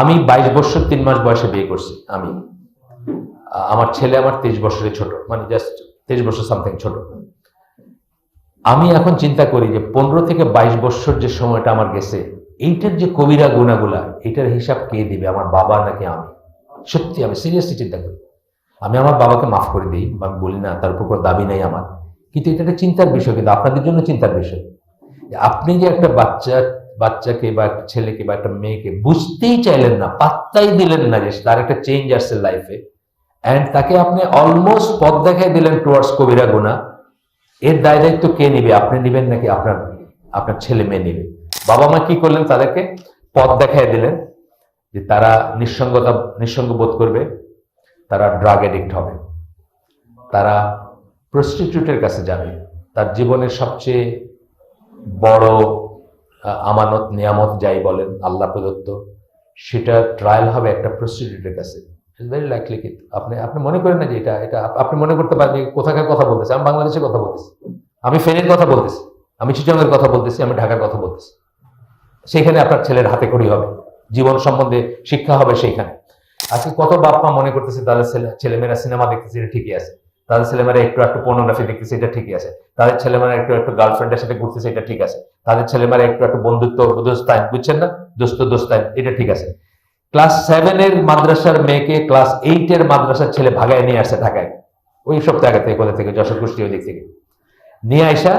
আমি বাইশ বছর, তিন মাস বয়সে বিয়ে করছি, আমি। আমার ছেলে আমার তেইশ বছরের ছোট মানে জাস্ট তেইশ বছর সামথিং ছোট। আমি এখন চিন্তা করি যে পনেরো থেকে বাইশ বছর যে সময়টা আমার গেছে, এইটার যে কবিরা গুণাগুলা এটার হিসাব কে দিবে, আমার বাবা নাকি আমি? সত্যি, আমি সিরিয়াসলি চিন্তা করি। আমি আমার বাবাকে মাফ করে দিই, বা আমি বলি না, তার উপর কোনো দাবি নেই আমার। কিন্তু এটা একটা চিন্তার বিষয়, কিন্তু আপনাদের জন্য চিন্তার বিষয়। আপনি যে একটা বাচ্চা বাচ্চাকে বা একটা ছেলেকে বা একটা মেয়েকে বুঝতেই চাইলেন না, পাত্তাই দিলেন না যে তার একটা চেঞ্জ আসছে লাইফে অ্যান্ড তাকে আপনি অলমোস্ট পথ দেখাই দিলেন টুয়ার্ডস কবিরা গুণা। এর দায় দায়িত্ব কে নেবে? আপনি নেবেন নাকি আপনার আপনার ছেলে মেয়ে নেবে? বাবা মা কি করলেন তাদেরকে? পথ দেখাই দিলেন যে তারা নিঃসঙ্গতা, নিঃসঙ্গ বোধ করবে, তারা ড্রাগ এডিক্ট হবে। তারা প্রস্টিটিউটের কাছে যাবে। তার জীবনের সবচেয়ে বড় আমানত, নিয়ামত যাই বলেন, আল্লাহ প্রদত্ত, সেটা ট্রায়াল হবে একটা প্রস্টিটিউটের কাছে। ভেরি লাইকলি কিন্তু। আপনি আপনি মনে করেন না যে এটা এটা আপনি মনে করতে পারেন কোথাকার কথা বলতেছে। আমি বাংলাদেশের কথা বলতেছি। আমি ফেনীর কথা বলতেছি। আমি চিটংয়ের কথা বলতেছি। আমি ঢাকার কথা বলতেছি। সেখানে আপনার ছেলের হাতে খড়ি হবে। জীবন সম্বন্ধে শিক্ষা হবে সেইখানে। আজকে কত বাপ মা মনে করতেছে তাদের ছেলে, ছেলেমেয়েরা সিনেমা দেখতেছে, এটা ঠিকই আছে। তাদের ছেলেমেয়েরা একটু একটু পর্নোগ্রাফি দেখতেছে, এটা ঠিকই আছে। তাদের ছেলেমেয়েরা একটু একটু গার্লফ্রেন্ডের সাথে ঘুরতেছে, এটা ঠিক আছে। তাদের ছেলেমেয়েরা একটু একটু বন্ধুত্ব, দোস্তাইন, বুঝছেন না? দোস্ত, দোস্তাইন, এটা ঠিক আছে। ক্লাস সেভেনের মাদ্রাসার মেয়েকে ক্লাস এইটের মাদ্রাসার ছেলে ভাগায় নিয়ে আসছে ঢাকায়। ওই সব আগে থেকে কোথা থেকে, যশোর কুষ্টি ওই দিক থেকে। নিয়ে আইসা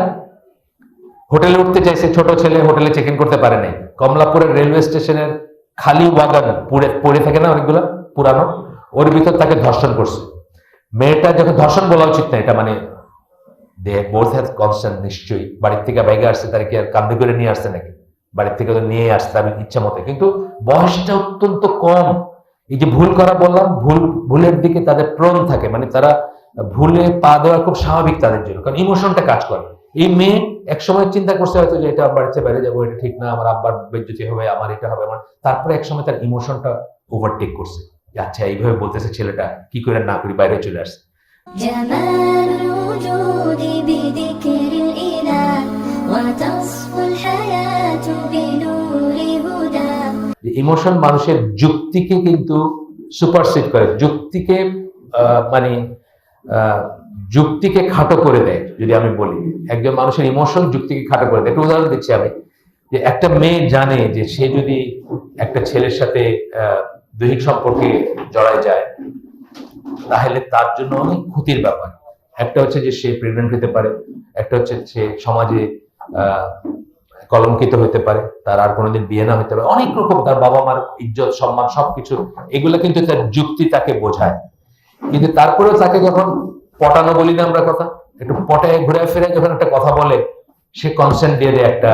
হোটেলে উঠতে চাইছে, ছোট ছেলে হোটেলে চেক ইন করতে পারে নাই। কমলাপুরের রেলওয়ে স্টেশনের খালি ওয়াগান পড়ে পড়ে থাকে না অনেকগুলো? পুরানো। ওর ভিতর তাকে ধর্ষণ করছে। মেয়েটা যখন ধর্ষণ বলা উচিত না, এটা মানে নিশ্চয়ই। বাড়ির থেকে বাইকে আসছে, তারা কি আর কান্দে করে নিয়ে আসছে নাকি? বাড়ির থেকে নিয়ে আসতে আমি ইচ্ছা মতো। কিন্তু বয়সটা অত্যন্ত কম। এই যে ভুল করা বললাম, ভুল, ভুলের দিকে তাদের প্রণ থাকে। মানে তারা ভুলে পা দেওয়া খুব স্বাভাবিক তাদের জন্য। কারণ ইমোশনটা কাজ করে। এই মেয়ে এক সময় চিন্তা করছে হয়তো যে, এটা বাড়িতে বাইরে যাব, এটা ঠিক না। আমার আব্বার বেজ্জতি হবে, আমার এটা হবে। আমার তারপরে এক সময় তার ইমোশনটা ওভারটেক করছে। আচ্ছা এইভাবে বলতেছে ছেলেটা কি করে না করি বাইরে চলে আসছে ইমোশন মানুষের যুক্তিকে কিন্তু সুপারসিড করে যুক্তিকে মানে যুক্তিকে খাটো করে দেয় যদি আমি বলি। একজন মানুষের ইমোশন যুক্তিকে খাটো করে দেয়। একটা উদাহরণ দিচ্ছি আমি। যে একটা মেয়ে জানে যে সে যদি একটা ছেলের সাথে দৈহিক সম্পর্কে জড়ায় যায়, তাহলে তার জন্য অনেক ক্ষতির ব্যাপার। একটা হচ্ছে যে সে প্রেগনেন্ট হতে পারে, একটা হচ্ছে সে সমাজে কলঙ্কিত হতে পারে, তার আর কোনোদিন বিয়ে না হতে পারে, অনেক রকম তার বাবা মার ইজ্জত, সম্মান, সবকিছু। এগুলো কিন্তু তার যুক্তি তাকে বোঝায়। কিন্তু তারপরেও তাকে যখন পটানো বলি না আমরা কথা, একটু পটায় ঘুরে ফিরে যখন একটা কথা বলে, সে কনসেন্ট দিয়ে দেয় একটা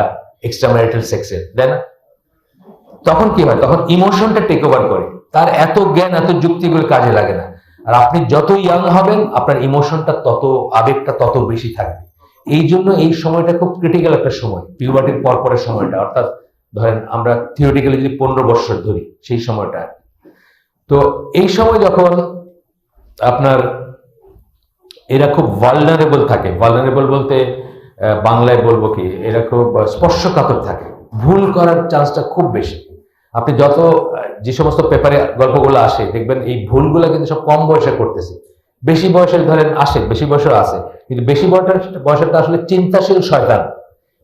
এক্সট্রা ম্যারিটাল সেক্সের তাই না? তখন কি হয়? তখন ইমোশনটা টেক ওভার করে। তার এত জ্ঞান, এত যুক্তিগুলো কাজে লাগে না। আর আপনি যত ইয়াং হবেন, আপনার ইমোশনটা তত, আবেগটা তত বেশি থাকবে। এই জন্য এই সময়টা খুব ক্রিটিক্যাল একটা সময়। পিউবার্টির পরপরের সময়টা। অর্থাৎ ধরেন আমরা থিওরিটিক্যালি যদি পনেরো বছর ধরি, সেই সময়টা তো এই সময় যখন আপনার, এরা খুব ভালনারেবল থাকে। ভালনারেবল বলতে বাংলায় বলব কি? এরা খুব স্পর্শকাতর থাকে। ভুল করার চান্সটা খুব বেশি। আপনি যত, যে সমস্ত পেপারে গল্পগুলো আসে, দেখবেন এই ভুলগুলো কিন্তু সব কম বয়সে করতেছে। বেশি বয়সের ধরেন আসে, বেশি বয়সের আসে কিন্তু বেশি বয়সের, বয়সেরটা আসলে চিন্তাশীল শয়তান।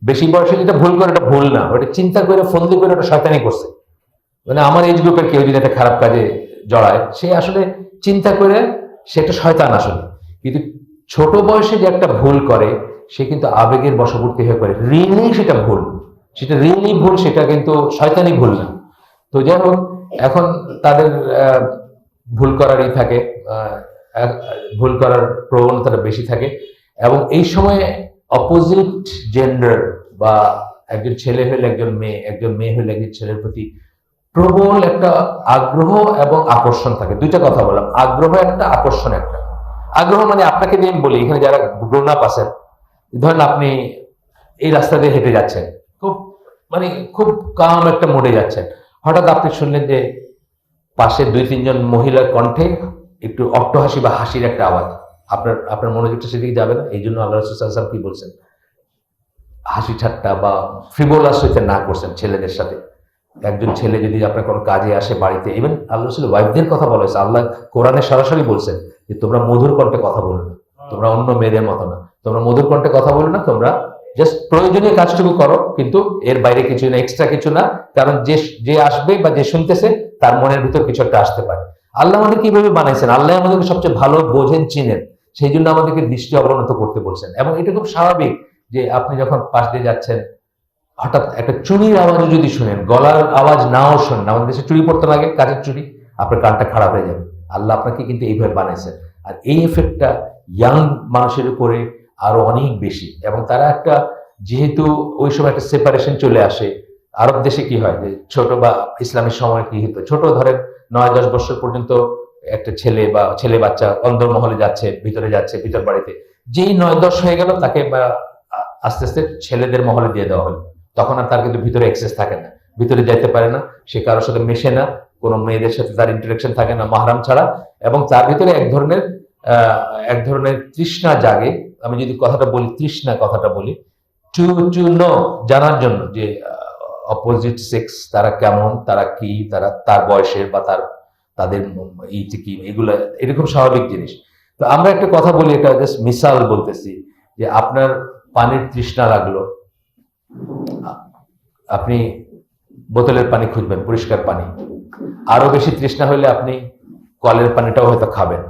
বেশি বয়সে যেটা ভুল করে এটা ভুল না। ওটা চিন্তা করে, ফন্দি করে, ওটা শয়তানি করছে। মানে আমার এজ গ্রুপের কেউ যদি একটা খারাপ কাজে জড়ায়, সে আসলে চিন্তা করে সেটা শয়তান আসলে। কিন্তু ছোট বয়সে যে একটা ভুল করে, সে কিন্তু আবেগের বশবর্তী হয়ে করে রিয়েলি সেটা ভুল। সেটা রিয়েলি ভুল, সেটা কিন্তু শয়তানি ভুল না। তো যাই হোক এখন তাদের ভুল করারই থাকে ভুল করার প্রবণতাটা বেশি থাকে। এবং এই সময়ে অপোজিট জেন্ডার বা একজন ছেলে হলে একজন মেয়ে একজন মেয়ে হলে একজন ছেলের প্রতি প্রবল একটা আগ্রহ এবং আকর্ষণ থাকে। দুইটা কথা বললাম। আগ্রহ একটা, আকর্ষণ একটা। আগ্রহ মানে আপনাকে নিয়ে বলি, এখানে যারা গ্রোন আপ আছেন, ধরেন আপনি এই রাস্তা দিয়ে হেঁটে যাচ্ছেন, খুব মানে খুব কাম একটা মোড়ে যাচ্ছেন। হঠাৎ আপনি শুনলেন যে পাশে দুই তিনজন মহিলার কণ্ঠে একটু অট্টহাসি বা হাসির একটা আওয়াজ। আপনার আপনার মনোযোগটা সেদিকে যাবে না? এই জন্য আল্লাহ রসুল কি বলছেন? হাসি ঠাট্টা বা ফ্রিবোলাস হইতে না করছেন ছেলেদের সাথে। একজন ছেলে যদি আপনার কোনো কাজে আসে বাড়িতে ইভেন আল্লাহ রসুল ওয়াইফদের কথা বলা হয়েছে আল্লাহ কোরআনে সরাসরি বলছেন যে তোমরা মধুর কণ্ঠে কথা বলো না। তোমরা অন্য মেয়েদের মতো না। তোমরা মধুর কণ্ঠে কথা বলো না তোমরা জাস্ট প্রয়োজনীয় কাজটুকু করো, কিন্তু এর বাইরে কিছু না এক্সট্রা কিছু না, কারণ যে যে আসবে বা যে শুনতেছে, তার মনের ভিতর কিছু একটা আসতে পারে। আল্লাহ আমাদের কীভাবে বানাইছেন? আল্লাহ আমাদেরকে সবচেয়ে ভালো বোঝেন, চিনেন। সেই জন্য আমাদেরকে দৃষ্টি অবনত করতে বলছেন। এবং এটা খুব স্বাভাবিক যে আপনি যখন পাশ দিয়ে যাচ্ছেন, হঠাৎ একটা চুরির আওয়াজও যদি শুনেন, গলার আওয়াজ নাও শোনেন, আমাদের দেশে চুরি পড়তে লাগে কাজের চুরি, আপনার কানটা খারাপ হয়ে যাবে। আল্লাহ আপনাকে কিন্তু এইভাবে বানাইছেন। আর এই এফেক্টটা ইয়াং মানুষের উপরে আরও অনেক বেশি। এবং তারা একটা, যেহেতু ওই সময় একটা সেপারেশন চলে আসে, আরব দেশে কি হয় যে ছোট বা ইসলামের সময় কি হতো? ছোট ধরেন নয়, দশ বছর পর্যন্ত একটা ছেলে বা ছেলে বাচ্চা অন্দরমহলে যাচ্ছে, ভিতরে যাচ্ছে, ভিতর বাড়িতে। যেই নয়, দশ হয়ে গেল, তাকে আস্তে আস্তে ছেলেদের মহলে দিয়ে দেওয়া হলো। তখন আর তার কিন্তু ভিতরে অ্যাক্সেস থাকে না। ভিতরে যাইতে পারে না, সে কারোর সাথে মেশে না, কোনো মেয়েদের সাথে তার ইন্টারেকশন থাকে না, মাহারাম ছাড়া। এবং তার ভিতরে এক ধরনের এক ধরনের তৃষ্ণা জাগে আমি যদি কথাটা বলি, তৃষ্ণা কথাটা বলি টু টু নো জানার জন্য যে অপোজিট সেক্স তারা কেমন, তারা কি, তারা তার বয়সের বা তার, তাদের যে কি, এগুলো এরকম স্বাভাবিক জিনিস। তো আমরা একটা কথা বলি, এটা জাস্ট মিসাল বলতেছি, যে আপনার পানির তৃষ্ণা লাগল, আপনি বোতলের পানি খুঁজবেন, পরিষ্কার পানি, আরও বেশি তৃষ্ণা হলে আপনি কলের পানিটাও হয়তো খাবেন।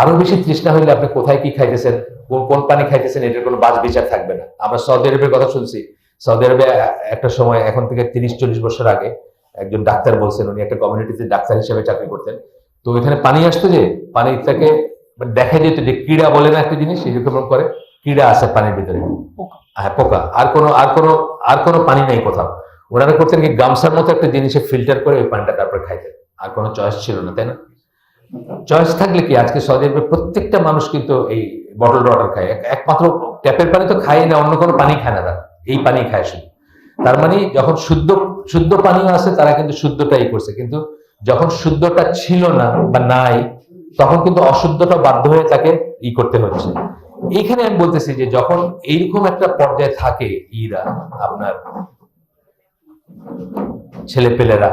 আরও বেশি তৃষ্ণা হইলে আপনি কোথায় কি খাইতেছেন কোন কোন পানি খাইতেছেন এটার কোনো বাজ বিচার থাকবে না। আমরা সৌদি আরবের কথা শুনছি। সৌদি আরবে একটা সময় এখন থেকে তিরিশ চল্লিশ বছর আগে একজন ডাক্তার বলছেন উনি একটা কমিউনিটিতে ডাক্তার হিসেবে চাকরি করতেন। তো ওইখানে পানি আসতো যে পানিটাকে দেখা যেত যে ক্রীড়া বলে না একটা জিনিস এরকম করে ক্রীড়া আছে পানির ভিতরে। হ্যাঁ পোকা। আর কোনো আর কোনো আর কোনো পানি নাই কোথাও। ওনারা করতেন কি গামছার মতো একটা জিনিসে ফিল্টার করে ওই পানিটা তারপরে খাইতেন। আর কোনো চয়েস ছিল না তাই না? চয়েস থাকলে কি আজকে সৌদি আরবের প্রত্যেকটা মানুষ কিন্তু এই বটল ওয়াটার খায়? একমাত্র ট্যাপের পানি তো খায় না, অন্য কোনো পানি খায় না তারা। এই পানি খায় শুধু। তার মানে যখন শুদ্ধ শুদ্ধ পানিও আছে, তারা কিন্তু শুদ্ধটাই করছে। কিন্তু যখন শুদ্ধটা ছিল না বা নাই, তখন কিন্তু অশুদ্ধটা বাধ্য হয়ে তাকে ই করতে হচ্ছে। এইখানে আমি বলতেছি যে যখন এইরকম একটা পর্যায়ে থাকে ইরা, আপনার ছেলেপেলেরা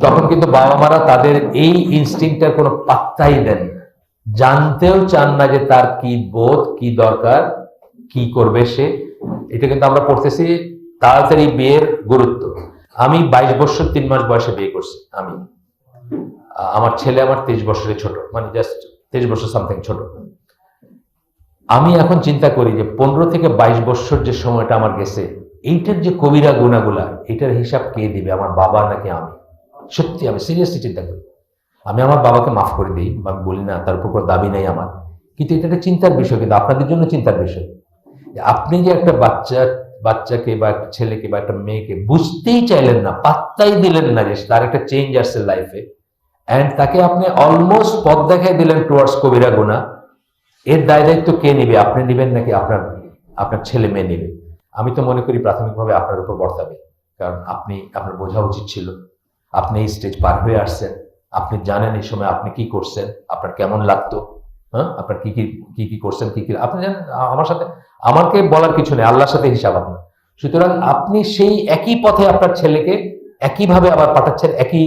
তখন কিন্তু বাবা মারা তাদের এই ইনস্টিংটার কোনো পাত্তাই দেন জানতেও চান না যে তার কি বোধ, কি দরকার, কি করবে সে। এটা কিন্তু আমরা পড়তেছি তাড়াতাড়ি বিয়ের গুরুত্ব। আমি বাইশ বছর, তিন মাস বয়সে বিয়ে করছি, আমি। আমার ছেলে আমার তেইশ বছরের ছোট মানে জাস্ট তেইশ বছর সামথিং ছোট। আমি এখন চিন্তা করি যে পনেরো থেকে বাইশ বছর যে সময়টা আমার গেছে, এইটার যে কবিরা গুণাগুলা, এটার হিসাব কে দিবে, আমার বাবা নাকি আমি? সত্যি আমি সিরিয়াসলি চিন্তা করি। আমি আমার বাবাকে মাফ করে দিই, বা বলি না, তার উপর কোনো দাবি নেই আমার। কিন্তু এটা একটা চিন্তার বিষয়, কিন্তু আপনাদের জন্য চিন্তার বিষয়। আপনি যে একটা বাচ্চা, বাচ্চাকে বা একটা ছেলেকে বা একটা মেয়েকে বুঝতেই চাইলেন না, পাত্তাই দিলেন না যে তার একটা চেঞ্জ আসছে লাইফে অ্যান্ড তাকে আপনি অলমোস্ট পথ দেখাই দিলেন টুয়ার্ডস কবিরা গোনা এর দায় দায়িত্ব কে নিবে? আপনি নেবেন নাকি আপনার আপনার ছেলে মেয়ে নেবে? আমি তো মনে করি প্রাথমিকভাবে আপনার উপর বর্তাবে, কারণ আপনি, আপনার বোঝা উচিত ছিল। আপনি এই স্টেজ পার হয়ে আসছেন। আপনি জানেন এই সময় আপনি কি করছেন, আপনার কেমন লাগতো হ্যাঁ? আপনার কি কি কি কি করছেন, কি কি আপনি জানেন আমার সাথে আমাকে বলার কিছু নেই, আল্লাহর সাথে হিসাব আপনার। সুতরাং আপনি সেই একই পথে আপনার ছেলেকে একইভাবে আবার পাঠাচ্ছেন, একই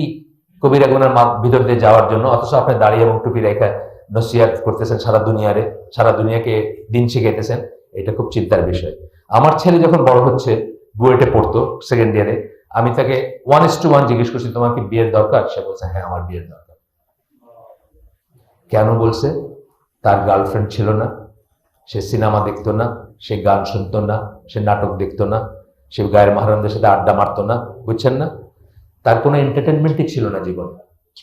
কবিরা গুনার ভিতর দিয়ে যাওয়ার জন্য। অথচ আপনি দাঁড়িয়ে এবং টুপি রেখা নসিয়াত করতেছেন সারা দুনিয়ারে, সারা দুনিয়াকে দিন শিখাইতেছেন। এটা খুব চিন্তার বিষয়। আমার ছেলে যখন বড় হচ্ছে, বুয়েটে পড়তো সেকেন্ড ইয়ারে আমি তাকে ওয়ান ইস টু ওয়ান জিজ্ঞেস করছি, তোমার কি বিয়ের দরকার? সে বলছে হ্যাঁ আমার বিয়ের দরকার। কেন বলছে? তার গার্লফ্রেন্ড ছিল না, সে সিনেমা দেখতো না, সে গান শুনতো না, সে নাটক দেখতো না, সে গায়ের মহারানদের সাথে আড্ডা মারতো না, বুঝছেন না? তার কোনো এন্টারটেনমেন্টই ছিল না জীবনে।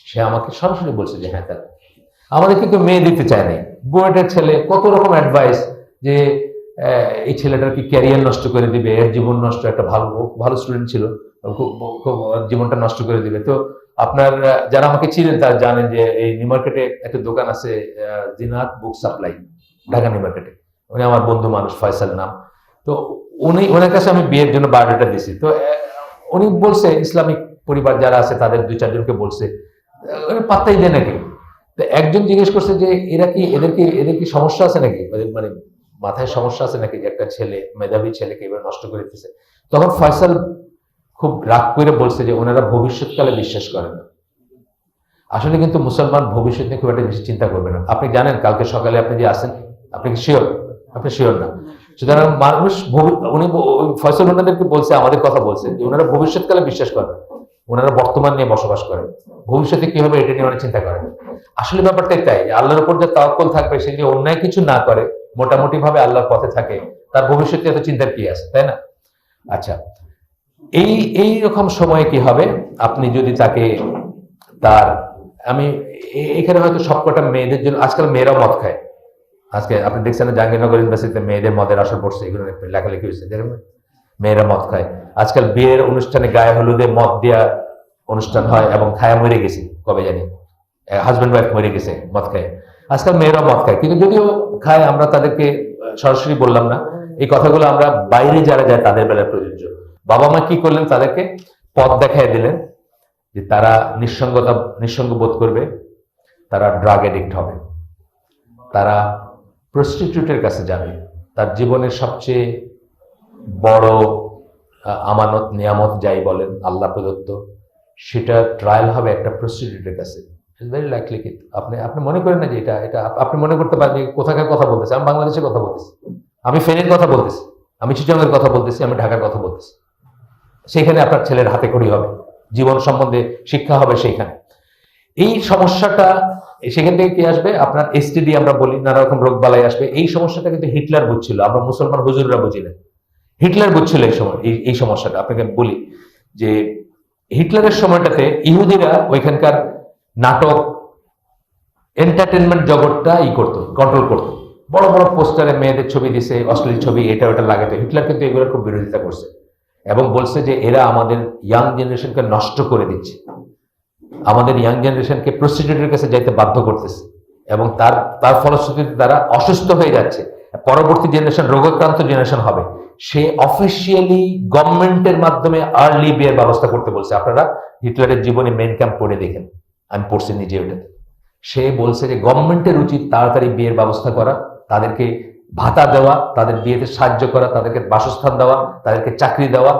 সে আমাকে সরাসরি বলছে যে হ্যাঁ তার। আমাদেরকে কেউ মেয়ে দিতে চায় নাই। বুয়েটের ছেলে, কত রকম অ্যাডভাইস যে এই ছেলেটার কি ক্যারিয়ার নষ্ট করে দিবে, এর জীবন নষ্ট, একটা ভালো ভালো স্টুডেন্ট ছিল, খুব জীবনটা নষ্ট করে দিবে। তো আপনার যারা আমাকে চিনেন, তারা জানেন যে এই নিউ মার্কেটে একটা দোকান আছে Zeenat book supply, Dhaka new মার্কেটে উনি আমার বন্ধু মানুষ, ফয়সাল নাম। তো উনি ওনার কাছে আমি বিয়ের জন্য বায়োডাটা দিছি। তো উনি বলছে, ইসলামিক পরিবার যারা আছে, তাদের দুই, চারজনকে বলছে পাত্তাই দেয় নাকি তো একজন জিজ্ঞেস করছে যে, এরা কি, এদের কি এদের কি সমস্যা আছে নাকি? মানে মাথায় সমস্যা আছে নাকি যে একটা ছেলে, মেধাবী ছেলেকে এবার নষ্ট করে দিতেছে? তখন ফয়সাল খুব রাগ করে বলছে যে ওনারা ভবিষ্যৎকালে বিশ্বাস করেন না। আসলে কিন্তু মুসলমান ভবিষ্যৎ নিয়ে খুব একটা বেশি চিন্তা করবে না। আপনি জানেন, কালকে সকালে আপনি যে আসেন আপনি কি শিওর আপনি শিওর না। সুতরাং মানুষ উনি ফয়সল ওনাদেরকে বলছে, আমাদের কথা বলছে যে ওনারা ভবিষ্যৎকালে বিশ্বাস করেন ওনারা বর্তমান নিয়ে বসবাস করেন। ভবিষ্যতে কি হবে এটা নিয়ে অনেক চিন্তা করেন? আসলে ব্যাপারটাই তাই আল্লাহর উপর যে তাওয়াক্কুল থাকবে, সে যে অন্যায় কিছু না করে মোটামুটি ভাবে আল্লাহর পথে থাকে, তার ভবিষ্যতে এত চিন্তার কি আছে, তাই না? আচ্ছা এই এই রকম সময়ে কি হবে? আপনি যদি তাকে তার, আমি এখানে হয়তো সবকটা মেয়েদের জন্য, আজকাল মেয়েরাও মদ খায়। আজকে আপনি দেখছেন জাহাঙ্গীরনগর ইউনিভার্সিটিতে মেয়েদের মদের আসর পড়ছে, এগুলো লেখালেখি হয়েছে, দেখেন মেয়েরা মদ খায়। আজকাল বিয়ের অনুষ্ঠানে গায়ে হলুদে মদ দেওয়া অনুষ্ঠান হয় এবং খায়া মরে গেছে, কবে জানি? হাজব্যান্ড ওয়াইফ মরে গেছে মদ খায়। আজকাল মেয়েরা মদ খায়। কিন্তু যদিও খায়, আমরা তাদেরকে সরাসরি বললাম না। এই কথাগুলো আমরা বাইরে যারা যায়, তাদের বেলায় প্রযোজ্য। বাবা মা কি করলেন? তাদেরকে পথ দেখায় দিলেন যে তারা নিঃসঙ্গতা, নিঃসঙ্গ বোধ করবে, তারা ড্রাগ এডিক্ট হবে। তারা প্রস্টিটিউটের কাছে যাবে। তার জীবনের সবচেয়ে বড় আমানত, নিয়ামত যাই বলেন, আল্লাহ প্রদত্ত, সেটা ট্রায়াল হবে একটা প্রস্টিটিউটের কাছে। ভেরি লাইকলি কিন্তু আপনি আপনি মনে করেন না যে এটা এটা আপনি মনে করতে পারেন কোথাকার কথা বলতেছে? আমি বাংলাদেশের কথা বলতেছি। আমি ফেনের কথা বলতেছি। আমি চিটংয়ের কথা বলতেছি। আমি ঢাকার কথা বলতেছি। সেখানে আপনার ছেলের হাতে খড়ি হবে। জীবন সম্বন্ধে শিক্ষা হবে সেইখানে। এই সমস্যাটা সেখান থেকে কি আসবে? আপনার এসটিডি আমরা বলি, নানা রকম রোগ বালাই আসবে। এই সমস্যাটা কিন্তু হিটলার বুঝছিল। আমরা মুসলমান হুজুররা বুঝি না। হিটলার বুঝছিল এই সময়, এই- এই সমস্যাটা। আপনাকে বলি যে হিটলারের সময়টাতে ইহুদিরা ওইখানকার নাটক এন্টারটেনমেন্ট জগৎটা ই করতো কন্ট্রোল করতো। বড় বড় পোস্টারে মেয়েদের ছবি দিছে, অশ্লীল ছবি, এটা ওটা লাগাতে হিটলার কিন্তু এগুলোর খুব বিরোধিতা করছে। এবং বলছে যে এরা আমাদের ইয়াং জেনারেশনকে নষ্ট করে দিচ্ছে। আমাদের ইয়াং জেনারেশনকে প্রস্টিটিউটের কাছে যাইতে বাধ্য করতেছে। এবং তার তার ফলশ্রুতিতে তারা অসুস্থ হয়ে যাচ্ছে। পরবর্তী জেনারেশন রোগাক্রান্ত জেনারেশন হবে। সে অফিসিয়ালি গভর্নমেন্টের মাধ্যমে আর্লি বিয়ের ব্যবস্থা করতে বলছে। আপনারা হিটলারের জীবনে মেন ক্যাম্প পড়ে দেখেন। আমি পড়ছি নিজে ওটাতে সে বলছে যে, গভর্নমেন্টের উচিত তাড়াতাড়ি বিয়ের ব্যবস্থা করা, তাদেরকে ভাতা দেওয়া, তাদের বিয়েতে সাহায্য করা, তাদেরকে বাসস্থান দেওয়া, তাদেরকে চাকরি দেওয়া,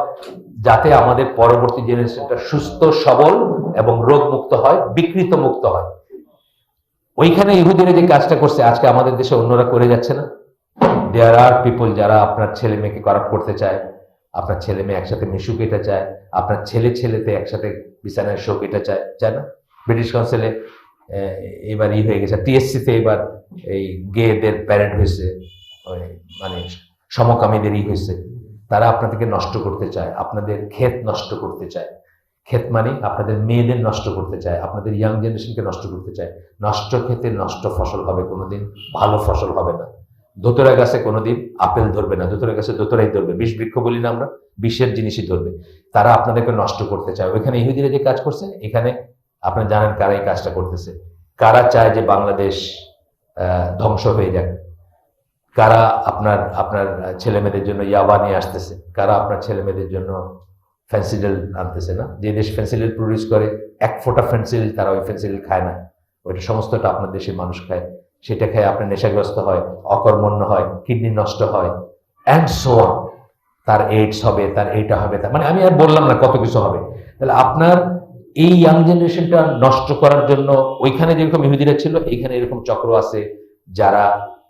যাতে আমাদের পরবর্তী জেনারেশনটা সুস্থ, সবল এবং রোগ মুক্ত হয়, বিকৃত মুক্ত হয়। ওইখানে ইহুদিরা যে কাজটা করছে, আজকে আমাদের দেশে অন্যরা করে যাচ্ছে না। দেয়ার আর পিপল যারা আপনার ছেলে মেয়েকে করাপ্ট করতে চায়, আপনার ছেলে মেয়ে একসাথে মিশুক এটা চায়, আপনার ছেলে ছেলেতে একসাথে বিছানায় শোক এটা চায় চায় না? ব্রিটিশ কাউন্সিলে এবার ই হয়ে গেছে, টিএসসিতে এবার এই গেদের প্যারেন্ট হয়েছে মানে সমকামীদেরই হয়েছে। তারা আপনাদেরকে নষ্ট করতে চায়, আপনাদের ক্ষেত নষ্ট করতে চায়। ক্ষেত মানে আপনাদের মেয়েদের নষ্ট করতে চায়, আপনাদের ইয়াং জেনারেশনকে নষ্ট করতে চায়। নষ্ট ক্ষেতে নষ্ট ফসল হবে কোনোদিন, ভালো ফসল হবে না। দোতরা গাছে কোনোদিন আপেল ধরবে না, দোতরা গাছে দোতরাই ধরবে, বিষ বৃক্ষ বলি না আমরা, বিষের জিনিসই ধরবে। তারা আপনাদেরকে নষ্ট করতে চায়। ওইখানে ইহুদিরা যে কাজ করছে, এখানে আপনারা জানেন কারা এই কাজটা করতেছে। কারা চায় যে বাংলাদেশ ধ্বংস হয়ে যাক? কারা আপনার আপনার ছেলে মেয়েদের জন্য ইয়াবা নিয়ে আসতেছে? কারা আপনার ছেলে মেয়েদের জন্য ফেন্সিডেল আনতেছে না? যে দেশ ফেন্সিডেল প্রডিউস করে, এক ফোঁটা ফেন্সিল তারা ওই ফেন্সিডেল খায় না। ওইটা সমস্তটা আপনার দেশের মানুষ খায়। সেটা খেয়ে আপনার নেশাগ্রস্ত হয়, অকর্মণ্য হয়, কিডনি নষ্ট হয় অ্যান্ড সো তার এইডস হবে, তার এইটা হবে, তার মানে আমি আর বললাম না কত কিছু হবে। তাহলে আপনার এই ইয়াং জেনারেশনটা নষ্ট করার জন্য ওইখানে যেরকম ইহুদিরা ছিল, এইখানে এরকম চক্র আছে যারা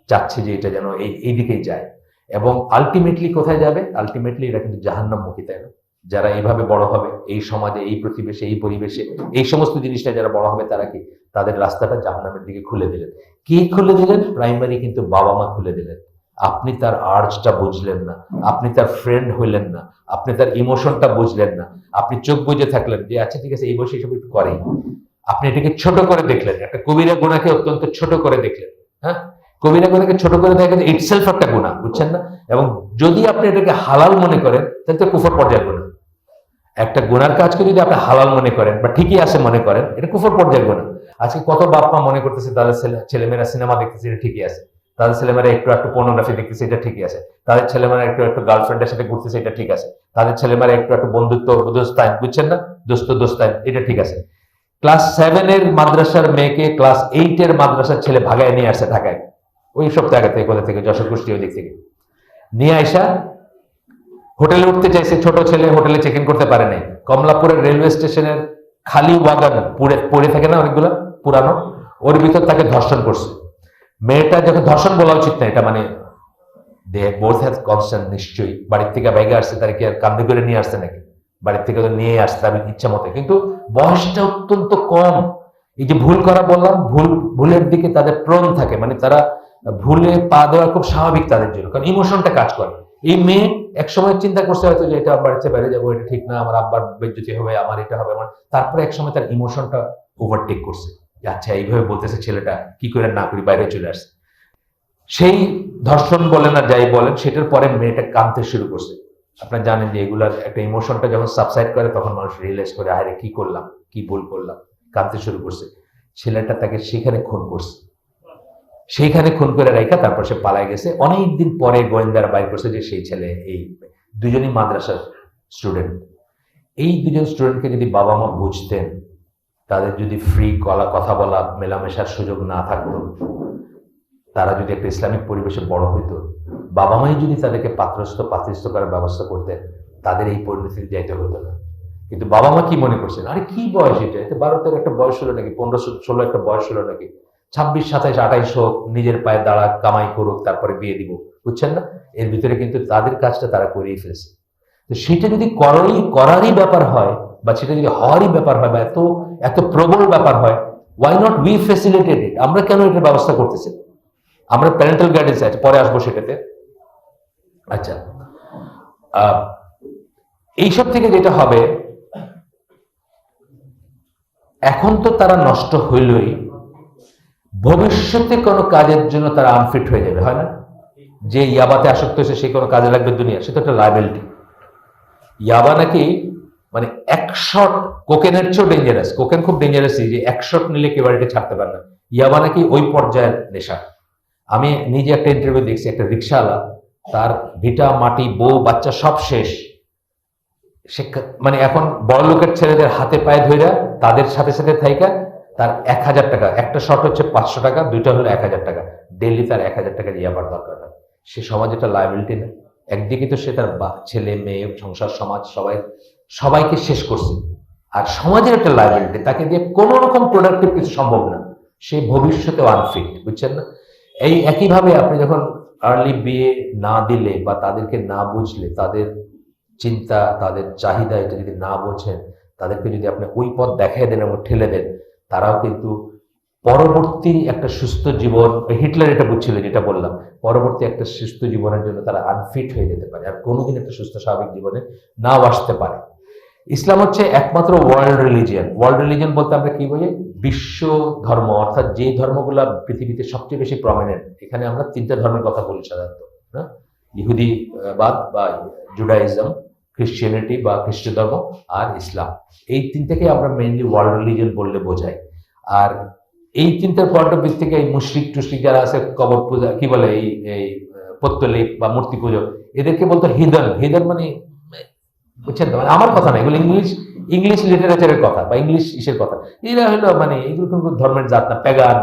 চাচ্ছে যে এটা যেন এই এই দিকেই যায়। এবং আলটিমেটলি কোথায় যাবে? আলটিমেটলি এটা কিন্তু জাহান্নামমুখী তাই না? যারা এইভাবে বড় হবে, এই সমাজে, এই প্রতিবেশে, এই পরিবেশে, এই সমস্ত জিনিসটা যারা বড় হবে তারা কি? তাদের রাস্তাটা জাহান্নামের দিকে খুলে দিলেন। কি খুলে দিলেন? প্রাইমারি কিন্তু বাবা মা খুলে দিলেন। আপনি তার আর্জটা বুঝলেন না, আপনি তার ফ্রেন্ড হইলেন না, আপনি তার ইমোশনটা বুঝলেন না, আপনি চোখ বুঝে থাকলেন যে আচ্ছা ঠিক আছে, এই বয়সে এসব একটু করেই। আপনি এটাকে ছোট করে দেখলেন, একটা কবিরা গুণাকে অত্যন্ত ছোট করে দেখলেন হ্যাঁ? কবিরা গুণাকে ছোট করে দেখেন ইটসেলফ একটা গুণা, বুঝছেন না? এবং যদি আপনি এটাকে হালাল মনে করেন, তাহলে তো কুফর পর্যায়ের গুণা। একটা গোনার কাজকে যদি আপনি হালাল মনে করেন, বা ঠিকই আছে মনে করেন, এটা কুফর পর্যায়ের গোনা আজকে কত বাপ মা মনে করতেছে, তাদের ছেলে, ছেলেমেয়েরা সিনেমা দেখতেছে, এটা ঠিকই আছে। তাদের ছেলেমেয়েরা একটু একটু পর্নোগ্রাফি দেখতেছে, এটা ঠিকই আছে। তাদের ছেলেমেয়েরা একটু একটু গার্লফ্রেন্ডের সাথে ঘুরতেছে, এটা ঠিক আছে। তাদের ছেলেমেয়েরা একটু একটু বন্ধুত্ব দোস্তায়ন বুঝছেন না? দোস্ত দোস্তায়ন এটা ঠিক আছে। ক্লাস সেভেনের মাদ্রাসার মেয়েকে ক্লাস এইটের মাদ্রাসার ছেলে ভাগায় নিয়ে আসছে ঢাকায়। ওই সপ্তাহ আগে থেকে, কোথা থেকে? যশোর কুষ্টি ওই দিক থেকে। নিয়ে আইসা হোটেলে উঠতে চাইছে, ছোট ছেলে হোটেলে চেক ইন করতে পারে নাই। কমলাপুরের রেলওয়ে স্টেশনের খালি ওয়াগান পড়ে থাকে না অনেকগুলো? পুরানো। ওর ভিতর তাকে ধর্ষণ করছে। মেয়েটা যখন ধর্ষণ বলা উচিত না, এটা মানে দে বোথ হ্যাজ কনস্ট্যান্ট নিশ্চয়ই। বাড়ির থেকে বাইকে আসছে, তারা কি আর কান্দে করে নিয়ে আসছে নাকি? বাড়ির থেকে নিয়ে আসছে তার ইচ্ছা মতো। কিন্তু বয়সটা অত্যন্ত কম। এই যে ভুল করা বললাম, ভুল, ভুলের দিকে তাদের প্রণ থাকে। মানে তারা ভুলে পা দেওয়া খুব স্বাভাবিক তাদের জন্য। কারণ ইমোশনটা কাজ করে। এই মেয়ে এক সময় চিন্তা করছে হয়তো যে, এটা বাড়িতে বাইরে যাব, এটা ঠিক না। আমার আব্বার বেজ্জতি হবে, আমার এটা হবে, আমার তারপরে এক সময় তার ইমোশনটা ওভারটেক করছে। আচ্ছা এইভাবে বলতেছে ছেলেটা, কি করে না করি, বাইরে চলে আসছে। সেই ধর্ষণ বলেন আর যাই বলেন, সেটার পরে মেয়েটা কাঁদতে শুরু করছে। আপনারা জানেন যে এগুলার একটা ইমোশনটা যখন সাবসাইড করে, তখন মানুষ রিয়েলাইজ করে, আরে, কি করলাম? কি ভুল করলাম? কাঁদতে শুরু করছে। ছেলেটা তাকে সেখানে খুন করছে। সেইখানে খুন করে রেখা তারপর সে পালায় গেছে। অনেক দিন পরে গোয়েন্দারা বাইর করছে যে সেই ছেলে এই দুজনই মাদ্রাসার স্টুডেন্ট এই দুজন স্টুডেন্টকে যদি বাবা মা বুঝতেন তাদের যদি ফ্রি কলা কথা বলা, মেলামেশার সুযোগ না থাকতো, তারা যদি একটা ইসলামিক পরিবেশে বড় হইতো, বাবা মাই যদি তাদেরকে পাত্রস্থ পাত্রস্থ করার ব্যবস্থা করতেন, তাদের এই পরিণতিতে যাইতে হতো না। কিন্তু বাবা মা কি মনে করছেন? আরে কি বয়স এটা? এতে বারো তেরো একটা বয়স হলো নাকি? পনেরো ষোলো একটা বয়স হলো নাকি? ছাব্বিশ, সাতাইশ, আঠাইশ হোক, নিজের পায়ে দাঁড়া, কামাই করুক, তারপরে বিয়ে দিব, বুঝছেন না? এর ভিতরে কিন্তু তাদের কাজটা তারা করেই ফেলেছে। তো সেটা যদি করারই করারই ব্যাপার হয় বা সেটা যদি হওয়ারই ব্যাপার হয় বা এত এত প্রবল ব্যাপার হয় why not we facilitated it আমরা কেন এটার ব্যবস্থা করতেছি? আমরা প্যারেন্টাল গাইডেন্স আছে, পরে আসব সেটাতে। আচ্ছা এইসব থেকে যেটা হবে, এখন তো তারা নষ্ট হইলই, ভবিষ্যতে কোনো কাজের জন্য তারা আনফিট হয়ে যাবে, হয় না? যে ইয়াবাতে আসক্ত হয়েছে, সে কোনো কাজে লাগবে দুনিয়া, সে তো একটা লাইবিলিটি ইয়াবা নাকি মানে এক শট কোকেনের চেয়েও ডেঞ্জারাস কোকেন খুব ডেঞ্জারাস যে এক শট নিলে কেউ বাড়িটা ছাড়তে পারে না। ইয়াবা নাকি ওই পর্যায়ের নেশা। আমি নিজে একটা ইন্টারভিউ দেখছি, একটা রিক্সাওয়ালা, তার ভিটা, মাটি, বউ, বাচ্চা সব শেষ। মানে এখন বড় লোকের ছেলেদের হাতে পায়ে ধইরা তাদের সাথে সাথে থাইকা তার এক হাজার টাকা। একটা শট হচ্ছে পাঁচশো টাকা, দুইটা হলো এক হাজার টাকা। ডেলি তার এক হাজার টাকা ইয়াবার দরকার হয়। সে সমাজ এটা লাইবিলিটি না। একদিকে তো সে তার ছেলে, মেয়ে, সংসার, সমাজ, সবাই সবাইকে শেষ করছে। আর সমাজের একটা লাইবিলিটি তাকে দিয়ে কোনো রকম প্রোডাক্টিভ কিছু সম্ভব না। সে ভবিষ্যতেও আনফিট বুঝছেন না? এই একইভাবে আপনি যখন আর্লি বিয়ে না দিলে বা তাদেরকে না বুঝলে, তাদের চিন্তা, তাদের চাহিদা এটা যদি না বোঝেন, তাদেরকে যদি আপনি ওই পথ দেখাই দেন এবং ঠেলে দেন, তারাও কিন্তু পরবর্তী একটা সুস্থ জীবন হিটলার এটা বুঝছিল, যেটা বললাম, পরবর্তী একটা সুস্থ জীবনের জন্য তারা আনফিট হয়ে যেতে পারে। আর কোনোদিন একটা সুস্থ স্বাভাবিক জীবনে নাও আসতে পারে। ইসলাম হচ্ছে একমাত্র ওয়ার্ল্ড রিলিজিয়ান ওয়ার্ল্ড রিলিজিয়ান বলতে আমরা কি বলি বিশ্ব ধর্ম, অর্থাৎ যে ধর্মগুলা পৃথিবীতে সবচেয়ে বেশি প্রমিনেন্ট এখানে আমরা তিনটা ধর্মের কথা বলি সাধারণত, না? ইহুদি বাদ বা জুডাইজম খ্রিস্টিয়ানিটি বা খ্রিস্ট ধর্ম আর ইসলাম। এই তিনটাকে আমরা মেইনলি ওয়ার্ল্ড রিলিজন বললে বোঝাই আর এই তিনটার পয়েন্ট অফ ভিউ থেকে এই মুশরিক টুশরিক যারা আছে, কবর পূজা, কি বলে এই এই পত্তলিক বা মূর্তি পুজো, এদেরকে বলতো হিদন হিদন মানে বুঝছেন তো? মানে আমার কথা না, এগুলো ইংলিশ ইংলিশ লিটারেচারের কথা বা ইংলিশ ইসের কথা। এরা হলো মানে এগুলো কোনো ধর্মের জাত না প্যাগান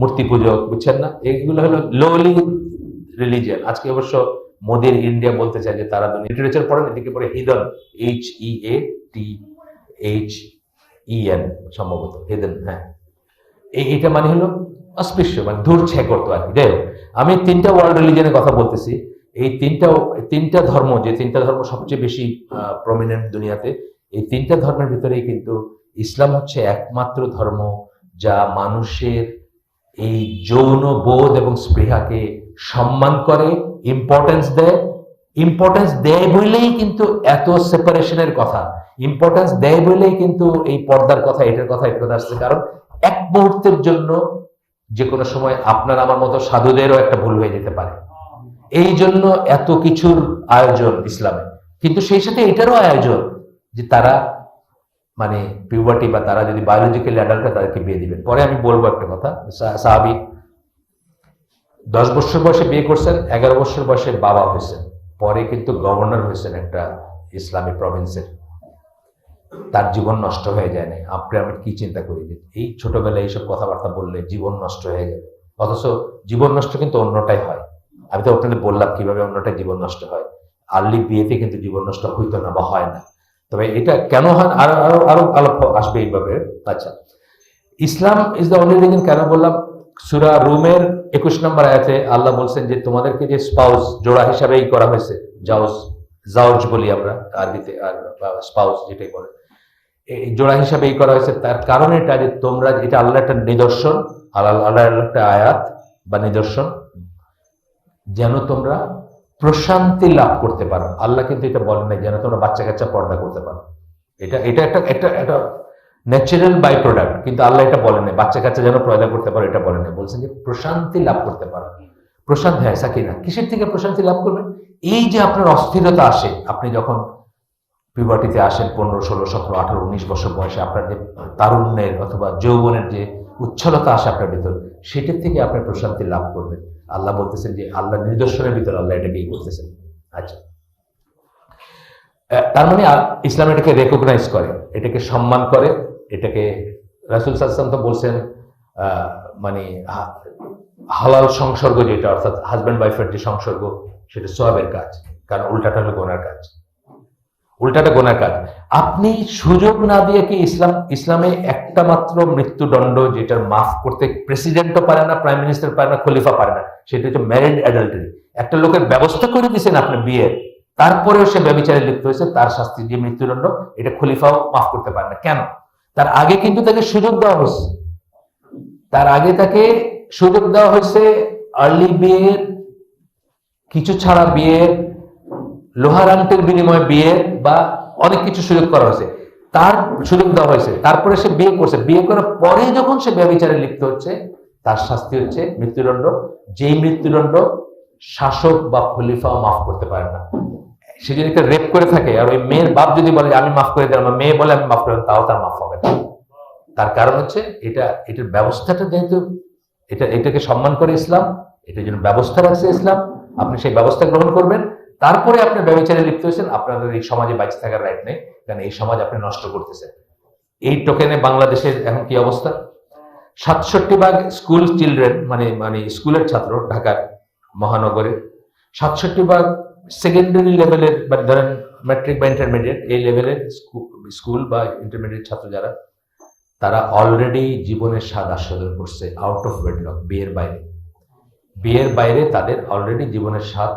মূর্তি পুজো বুঝছেন না? এগুলো হলো লোলি রিলিজিয়ান আজকে অবশ্য মোদির ইন্ডিয়া বলতে চায় যে তারা লিটারেচার পড়েন, এদিকে পড়ে heathen H E A T H E N সম্ভবত হিদন হ্যাঁ। এই এটা মানে হলো অস্পৃশ্য মানে দূর ছে করতো আর কি। যাই হোক, আমি তিনটা ওয়ার্ল্ড রিলিজনের কথা বলতেছি। এই তিনটা তিনটা ধর্ম, যে তিনটা ধর্ম সবচেয়ে বেশি প্রমিনেন্ট দুনিয়াতে, এই তিনটা ধর্মের ভিতরেই কিন্তু ইসলাম হচ্ছে একমাত্র ধর্ম যা মানুষের এই যৌন বোধ এবং স্পৃহাকে সম্মান করে ইম্পর্টেন্স দেয়। ইম্পর্টেন্স দেয় বলেই কিন্তু এত সেপারেশনের কথা। ইম্পর্টেন্স দেয় বলেই কিন্তু এই পর্দার কথা, এটার কথা এটার কথা আসছে। কারণ এক মুহূর্তের জন্য যে কোনো সময় আপনার আমার মতো সাধুদেরও একটা ভুল হয়ে যেতে পারে। এই জন্য এত কিছুর আয়োজন ইসলামে। কিন্তু সেই সাথে এটারও আয়োজন যে তারা মানে পিউবার্টি বা তারা যদি বায়োলজিক্যালি অ্যাডাল্ট হয় তাদেরকে বিয়ে দিবেন। পরে আমি বলব একটা কথা সাহাবি দশ বছর বয়সে বিয়ে করছেন, এগারো বছর বয়সে বাবা হয়েছেন। পরে কিন্তু গভর্নর হয়েছেন একটা ইসলামী প্রভিন্সের তার জীবন নষ্ট হয়ে যায় না আপনি আমি কি চিন্তা করি যে এই ছোটবেলায় এইসব কথাবার্তা বললে জীবন নষ্ট হয়ে যাবে। অথচ জীবন নষ্ট কিন্তু অন্যটাই হয়। আমি তো আপনাদের বললাম কীভাবে অন্যটাই জীবন নষ্ট হয়। আর্লি বিয়েতে কিন্তু জীবন নষ্ট হইতো না বা হয় না। তবে এটা কেন হয়? আরও আরও আরও আলোপ আসবে এইভাবে। আচ্ছা। Islam is the only reason কেন বললাম? সুরা রুমের একুশ নম্বর আয়াতে আল্লাহ বলছেন যে, তোমাদেরকে যে স্পাউস জোড়া হিসাবেই করা হয়েছে, জাউজ জাউজ বলি আমরা, আরবিতে, আর স্পাউস যেটাই বলে এই জোড়া হিসাবে হিসাবেই করা হয়েছে। তার কারণ এটা যে তোমরা, এটা আল্লাহ একটা নিদর্শন, আল্লাহ আল্লাহ একটা আয়াত বা নিদর্শন। যেন তোমরা প্রশান্তি লাভ করতে পারো। আল্লাহ কিন্তু এটা বলেন না যেন তোমরা বাচ্চা কাচ্চা পর্দা করতে পারো। এটা এটা একটা একটা একটা ন্যাচারাল বাই প্রোডাক্ট কিন্তু আল্লাহ এটা বলেন না বাচ্চা কাচ্চা যেন পয়দা করতে পারো, এটা বলেন না বলছেন যে প্রশান্তি লাভ করতে পারো। প্রশান্তি হ্যাঁ সাকিনা, কিসের থেকে প্রশান্তি লাভ করবেন এই যে আপনার অস্থিরতা আসে, আপনি যখন পিউবার্টিতে আসেন, পনেরো, ষোলো, সতেরো, আঠারো, উনিশ বছর বয়সে আপনার যে তারুণ্যের অথবা যৌবনের যে উচ্ছলতা আসে আপনার ভিতর, সেটার থেকে আপনি প্রশান্তি লাভ করবেন। আল্লাহ বলতেছেন যে আল্লাহ নিদর্শনের ভিতর আল্লাহ এটাকেই করতেছেন। আচ্ছা। তার মানে ইসলাম এটাকে রেকগনাইজ করে, এটাকে সম্মান করে, এটাকে রাসুল সাল্লাম তো বলছেন মানে হালাল সংসর্গ যেটা, অর্থাৎ হাজব্যান্ড ওয়াইফের যে সংসর্গ, সেটা সোয়াবের কাজ, কারণ উল্টাটা হলো গোনার কাজ। উল্টাটা গোনার কাজ। আপনি সুযোগ না দিয়ে কি ইসলাম, ইসলামে একটা মাত্র মৃত্যুদণ্ড যেটার মাফ করতে প্রেসিডেন্টও পারে না প্রাইম মিনিস্টার পারে না, খলিফা পারে না সেটা হচ্ছে ম্যারিড অ্যাডাল্টারি একটা লোকের ব্যবস্থা করে দিয়েছেন আপনি বিয়ের তারপরেও সে ব্যবচারে লিপ্ত হয়েছে, তার শাস্তি যে মৃত্যুদণ্ড, এটা খলিফাও মাফ করতে পারে না। কেন? তার আগে কিন্তু তাকে সুযোগ দেওয়া হয়েছে। তার আগে তাকে সুযোগ দেওয়া হয়েছে আর্লি বিয়ের কিছু ছাড়া বিয়ের লোহার আংটির বিনিময়ে বিয়ে বা অনেক কিছু সুযোগ করা হয়েছে। তার সুযোগ দেওয়া হয়েছে। তারপরে সে বিয়ে করছে। বিয়ে করার পরে যখন সে ব্যবচারে লিপ্ত হচ্ছে তার শাস্তি হচ্ছে মৃত্যুদণ্ড। যেই মৃত্যুদণ্ড শাসক বা খলিফাও মাফ করতে পারে না। সে যদি একটা রেপ করে থাকে আর ওই মেয়ের বাপ যদি বলে, আমি মাফ করে দিলাম মেয়ে বলে, আমি মাফ করে তাও তার মাফ হবে না। তার কারণ হচ্ছে এটা, এটার ব্যবস্থাটা যেহেতু, এটা, এটাকে সম্মান করে ইসলাম, এটার জন্য ব্যবস্থা রাখছে ইসলাম। আপনি সেই ব্যবস্থা গ্রহণ করবেন। তারপরে আপনি ব্যবচারে লিপ্ত হয়েছেন, আপনাদের এই সমাজে বাইচে থাকার রাইট নেই। কারণ এই সমাজ আপনি নষ্ট করতেছেন। এই টোকেনে বাংলাদেশের এখন কি অবস্থা? সাতষট্টি ভাগ স্কুল চিলড্রেন মানে মানে স্কুলের ছাত্র ঢাকার মহানগরে, সাতষট্টি ভাগ সেকেন্ডারি লেভেলের মানে ধরেন ম্যাট্রিক বা ইন্টারমিডিয়েট এই লেভেলের স্কুল বা ইন্টারমিডিয়েট ছাত্র যারা, তারা অলরেডি জীবনের স্বাদ আস্বাদন করছে আউট অফ ওয়েডলক বিয়ের বাইরে। বিয়ের বাইরে তাদের অলরেডি জীবনের স্বাদ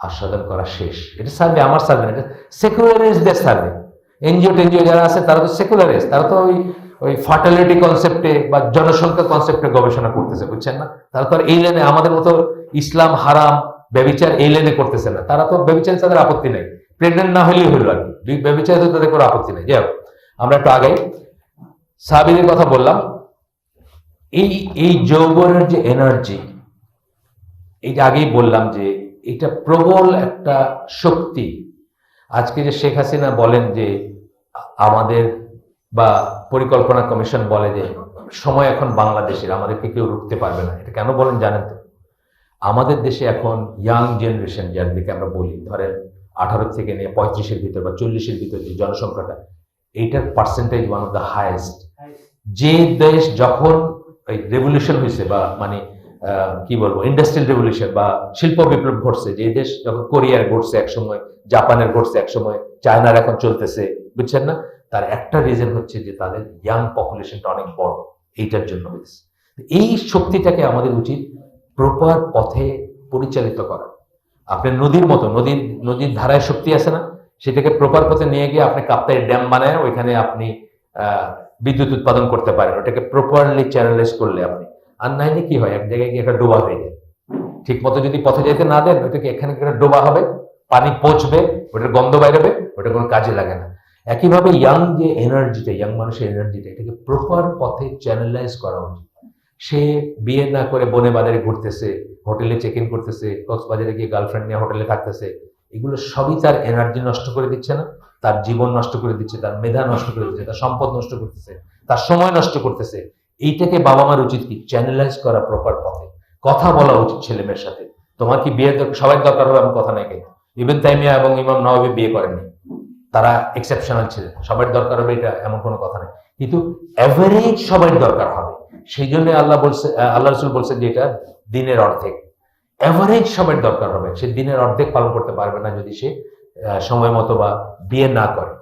আস্বাদন করা শেষ। এটা সার্ভে আমার সার্ভে না সেকুলারিস্টদের সার্ভে এনজিও টেনজিও যারা আছে, তারা তো সেকুলারিস্ট তারা তো ওই ওই ফার্টালিটি কনসেপ্টে বা জনসংখ্যা কনসেপ্টে গবেষণা করতেছে, বুঝছেন না? তারা তো আর এই লাইনে আমাদের মতো ইসলাম হারাম ব্যবিচার এই লাইনে করতেছে না। তারা তো ব্যবিচারে তাদের আপত্তি নেই। প্রেগনেন্ট না হলেই হলো আর কি। ব্যবিচারে তো তাদের কোনো আপত্তি নেই। যাই আমরা একটু আগে সাহাবিদের কথা বললাম। এই এই যৌবনের যে এনার্জি এইটা আগেই বললাম যে এটা প্রবল একটা শক্তি। আজকে যে শেখ হাসিনা বলেন যে আমাদের বা পরিকল্পনা কমিশন বলে যে, সময় এখন বাংলাদেশের, আমাদেরকে কেউ রুখতে পারবে না। এটা কেন বলেন জানেন তো? আমাদের দেশে এখন ইয়াং জেনারেশন যার দিকে আমরা বলি, ধরেন আঠারো থেকে নিয়ে পঁয়ত্রিশের ভিতর বা চল্লিশের ভিতর যে জনসংখ্যাটা, এইটার percentage one of the highest যে দেশ যখন ওই রেভলিউশন হয়েছে বা মানে কি বলব ইন্ডাস্ট্রিয়াল রেভলিউশন বা শিল্প বিপ্লব ঘটছে, যে দেশ যখন কোরিয়ার ঘটছে একসময়, জাপানের ঘটছে একসময়, চায়নার এখন চলতেছে, বুঝছেন না? তার একটা রিজন হচ্ছে যে তাদের ইয়াং পপুলেশনটা অনেক বড়, এইটার জন্য হয়েছে। এই শক্তিটাকে আমাদের উচিত প্রপার পথে পরিচালিত করা। আপনি নদীর মতো, নদীর নদীর ধারায় শক্তি আছে না, সেটাকে প্রপার পথে নিয়ে গিয়ে আপনি কাপ্তাই ড্যাম বানায় ওইখানে আপনি বিদ্যুৎ উৎপাদন করতে পারেন। ওটাকে প্রপারলি চ্যানেলাইজ করলে আপনি। আর নাইলে কি হয়, এক জায়গায় গিয়ে একটা ডোবা হয়ে যায়। ঠিক মতো যদি পথে যেতে না দেন ওটাকে এখানে একটা ডোবা হবে, পানি পচবে, ওটার গন্ধ বাইরেবে ওটা কোনো কাজে লাগে না। একইভাবে ইয়াং যে এনার্জিটা ইয়াং মানুষের এনার্জিটা এটাকে প্রপার পথে চ্যানেলাইজ করা উচিত। সে বিয়ে না করে বনে বাজারে ঘুরতেছে হোটেলে চেক ইন করতেছে, কক্সবাজারে গিয়ে গার্লফ্রেন্ড নিয়ে হোটেলে থাকতেছে, এগুলো সবই তার এনার্জি নষ্ট করে দিচ্ছে না, তার জীবন নষ্ট করে দিচ্ছে, তার মেধা নষ্ট করে দিচ্ছে, তার সম্পদ নষ্ট করতেছে, তার সময় নষ্ট করতেছে। এইটাকে বাবা মার উচিত কি? চ্যানেলাইজ করা প্রপার পথে। কথা বলা উচিত ছেলে মেয়ের সাথে। তোমার কি দর- সবাই দরকার হবে এমন কথা নাই কিন্তু ইবেন তাইমিয়া এবং ইমাম নবাবী বিয়ে করেননি। তারা এক্সেপশনাল ছিলেন। সবার দরকার হবে এটা, এমন কোনো কথা নেই। কিন্তু অ্যাভারেজ সবার দরকার হবে। সেই জন্য আল্লাহ বলছে আল্লাহ রসুল বলছে যে এটা দিনের অর্ধেক। অ্যাভারেজ সবার দরকার হবে। সে দিনের অর্ধেক পালন করতে পারবে না যদি সে সময় মতো বা বিয়ে না করে।